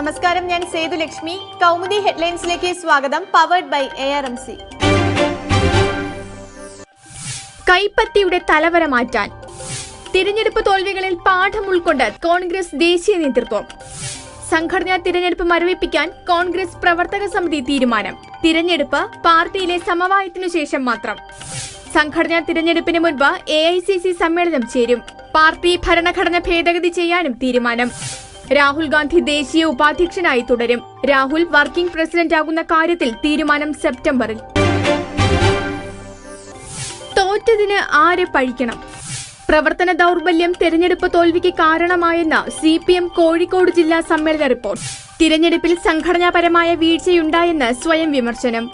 നമസ്കാരം ഞാൻ സേതു ലക്ഷ്മി. കൗമുദി ഹെഡ്ലൈൻസിലേക്ക് സ്വാഗതം. Powered by A R M C കൈപ്പത്തിയുടെ തലവര മാറ്റാൻ. തിരഞ്ഞെടുപ്പ് തോൽവികളിൽ പാഠം ഉൾക്കൊണ്ട് കോൺഗ്രസ് ദേശീയ നേതൃത്വം. സംഘടനാ തിരഞ്ഞെടുപ്പ് മരവിപ്പിക്കാൻ കോൺഗ്രസ് പ്രവർത്തക സമിതി തീരുമാനം. തിരഞ്ഞെടുപ്പ് പാർട്ടിയിലെ സമവായത്തിനു ശേഷം മാത്രം. സംഘടനാ തിരഞ്ഞെടുപ്പിന് മുൻപ് എ സമ്മേളനം ചേരും. പാർട്ടി ഭരണഘടന ഭേദഗതി ചെയ്യാനും തീരുമാനം. രാഹുൽ ഗാന്ധി ദേശീയ ഉപാധ്യക്ഷനായി തുടരും. രാഹുൽ വർക്കിംഗ് പ്രസിഡന്റ് ആകുന്ന കാര്യത്തിൽ തീരുമാനം സെപ്റ്റംബറിൽ. തോറ്റതിന് ആരെ പഴിക്കണം? പ്രവർത്തന ദൗർബല്യം തെരഞ്ഞെടുപ്പ് തോൽവിക്ക് കാരണമായെന്ന് സി പി എം കോഴിക്കോട് ജില്ലാ സമ്മേളന റിപ്പോർട്ട്. തിരഞ്ഞെടുപ്പിൽ സംഘടനാപരമായ വീഴ്ചയുണ്ടായെന്ന് സ്വയം വിമർശനം.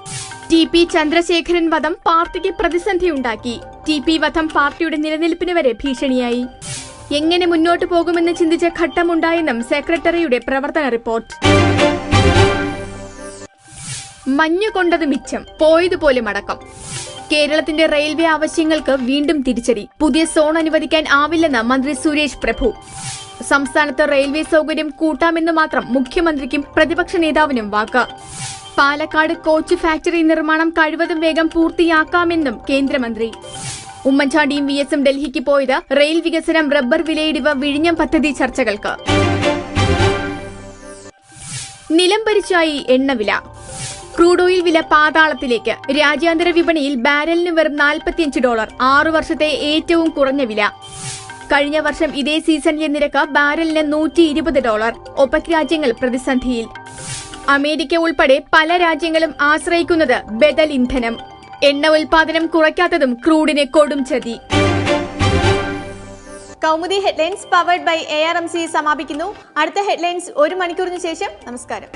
ടി പി ചന്ദ്രശേഖരൻ വധം പാർട്ടിക്ക് പ്രതിസന്ധിയുണ്ടാക്കി. ടി പി വധം പാർട്ടിയുടെ നിലനിൽപ്പിന് വരെ ഭീഷണിയായി. എങ്ങനെ മുന്നോട്ടു പോകുമെന്ന് ചിന്തിച്ച ഘട്ടമുണ്ടായെന്നും സെക്രട്ടറിയുടെ പ്രവർത്തന റിപ്പോർട്ട്. മഞ്ഞു മഞ്ഞുകൊണ്ടത് മിച്ചം പോയതുപോലെ മടക്കം കേരളത്തിന്റെ റെയിൽവേ ആവശ്യങ്ങൾക്ക് വീണ്ടും തിരിച്ചടി. പുതിയ സോൺ അനുവദിക്കാൻ ആവില്ലെന്ന് മന്ത്രി സുരേഷ് പ്രഭു. സംസ്ഥാനത്ത് റെയിൽവേ സൗകര്യം കൂട്ടാമെന്ന് മാത്രം മുഖ്യമന്ത്രിക്കും പ്രതിപക്ഷ നേതാവിനും വാക്ക്. പാലക്കാട് കോച്ച് ഫാക്ടറി നിർമ്മാണം കഴിവതും വേഗം പൂർത്തിയാക്കാമെന്നും കേന്ദ്രമന്ത്രി. ഉമ്മൻചാണ്ടിയും വി എസും ഡൽഹിക്ക് പോയത് റെയിൽ വികസനം റബ്ബർ വിലയിടിവ് വിഴിഞ്ഞം പദ്ധതി ചർച്ചകൾക്ക്. നിലംപരിച്ചായി എണ്ണവില ക്രൂഡ് ഓയിൽ വില പാതാളത്തിലേക്ക്. രാജ്യാന്തര വിപണിയിൽ ബാരലിന് വെറും 45 ഡോളർ ആറു വർഷത്തെ ഏറ്റവും കുറഞ്ഞ വില. കഴിഞ്ഞ വർഷം ഇതേ സീസണിലെ നിരക്ക് ബാരലിന് നൂറ്റി ഇരുപത് ഡോളർ ഒപ്പക് രാജ്യങ്ങൾ പ്രതിസന്ധിയിൽ. അമേരിക്ക ഉൾപ്പെടെ പല രാജ്യങ്ങളും ആശ്രയിക്കുന്നത് ബദൽ ഇന്ധനം. എണ്ണ ഉൽപാദനം കുറയ്ക്കാത്തതും ക്രൂഡിനെ കൊടും ചതി. Kaumudi headlines powered by A R M C സമാപിക്കുന്നു. അടുത്ത ഹെഡ്ലൈൻസ് ഒരു മണിക്കൂറിന് ശേഷം. നമസ്കാരം.